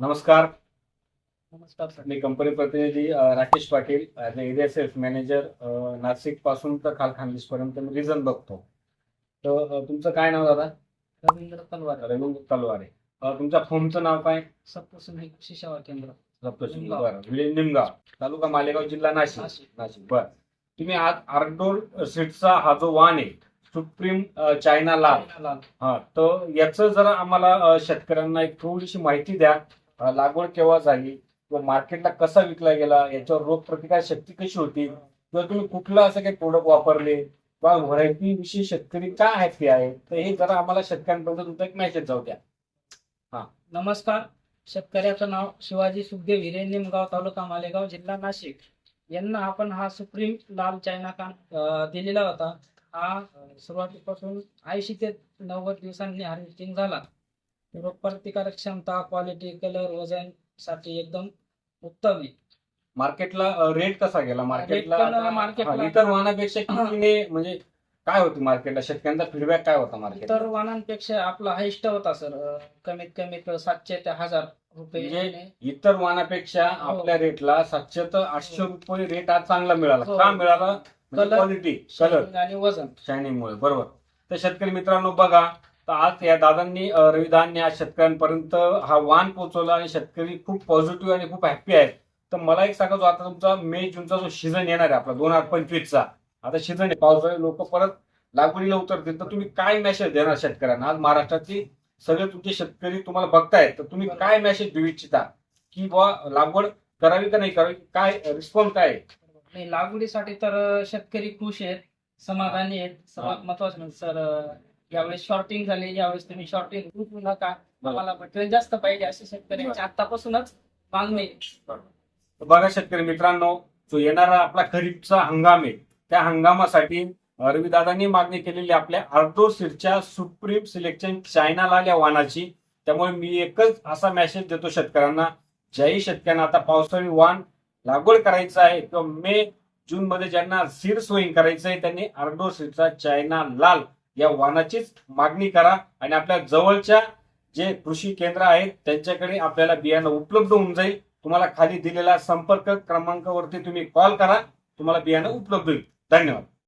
नमस्कार. नमस्कार सर. मी कंपनी प्रतिनिधी Rakesh Patil area sales manager नाशिकपासून तर खालखानलीस पर्यंत मी रिझन बघतो. तर तुमचं काय नाव दादा? रवींद्र तलवार. रवींद्र तलवारे. तुमच्या फॉर्मचं नाव काय? कृषी सेवा केंद्र. सप्तशृंगी. बरं. विलेज निमगाव. तालुका मालेगाव जिल्हा नाशिक. नाशिक. बरं. तुम्ही आज आर्टडोर सीटचा हा जो वाण आहे सुप्रीम चायना लाल. हा तर याचं जरा आम्हाला शेतकऱ्यांना एक थोडीशी माहिती द्या. लागवड केव्हा झाली किंवा मार्केटला कसा विकला गेला? याच्यावर रोग प्रतिकार शक्ती कशी होती? किंवा तुम्ही कुठलं असं काही प्रोडक्ट वापरले? किंवा व्हरायटी विषयी शेतकरी काय हॅपी आहे? तर हे जरा आम्हाला शेतकऱ्यांपर्यंत तुमचा एक मेसेज जाऊ द्या. नमस्कार. शेतकऱ्याचं नाव शिवाजी सुखदेव हिरे निमगाव तालुका मालेगाव जिल्हा नाशिक. यांना आपण हा सुप्रीम लाल चायना कान दिलेला होता. हा सुरुवातीपासून ऐंशी ते नव्वद दिवसांनी हार्वेस्टिंग झाला. रोग प्रतिकारक क्षमता क्वालिटी कलर वजनसाठी एकदम उत्तम आहे मार्केटला रेट कसा गेला? मार्केटला Rate हा, इतर वाहनापेक्षा कितीने म्हणजे काय होती मार्केटला? शेतकऱ्यांचा फीडबॅक काय होता मार्केट इतर वाहनांपेक्षा आपला हायस्ट होता सर कमीत कमी सातशे ते हजार रुपये म्हणजे इतर वाहनापेक्षा हो. आपल्या रेटला सातशे ते आठशे रुपये रेट आज चांगला मिळाला. हो. का मिळाला? Colour. क्वालिटी कलर Shining आणि वजन. शायनिंग मुळे बरोबर. तर शेतकरी मित्रांनो बघा तर आज या दादांनी रविदाननी आज शेतकऱ्यांपर्यंत हा वाण पोहोचवला आणि शेतकरी खूप पॉझिटिव्ह आणि खूप हॅप्पी आहेत. तर मला एक सांगा जो आता तुमचा मे जूनचा जो सीझन येणार आहे आपला दोन हजार पंचवीसचा. आता सीझन आहे पावसाळी लोक परत लागवडीला उतरतील. तर तुम्ही काय मेसेज देणार शेतकऱ्यांना? आज महाराष्ट्रातली सगळे तुमचे शेतकरी तुम्हाला बघतायत. तर तुम्ही काय मेसेज देऊ इच्छिता? की बुवा लागवड करावी का नाही करावी? काय रिस्पॉन्स काय लागवडीसाठी तर शेतकरी खुश आहेत समाधानी आहेत. सर्वात महत्वाचं म्हणजे सर यावेळेस शॉर्टिंग झाली यावेळेस तुम्ही शॉर्टिंग विकू नका आम्हाला मटेरियल जास्त पाहिजे असे शेतकऱ्यांची आतापासूनच मागणी बघा शेतकरी मित्रांनो जो येणारा आपला खरीपचा हंगाम आहे त्या हंगामासाठी रविदादांनी मागणी केलेली आपल्या आर्टो सीटच्या सुप्रीम सिलेक्शन चायना लाल या वाहनाची त्यामुळे मी एकच असा मेसेज देतो शेतकऱ्यांना ज्याही शेतकऱ्यांना आता पावसाळी वाण लागवड करायचं आहे किंवा मे जून मध्ये ज्यांना सीड सोईंग करायचं आहे त्यांनी आर्डो सीडचा चायना लाल या वाहनाचीच मागणी करा आणि आपल्या जवळच्या जे कृषी केंद्र आहेत त्यांच्याकडे आपल्याला बियाणं उपलब्ध होऊन जाईल. तुम्हाला खाली दिलेला संपर्क क्रमांकावरती तुम्ही कॉल करा. तुम्हाला बियाणं उपलब्ध होईल. धन्यवाद.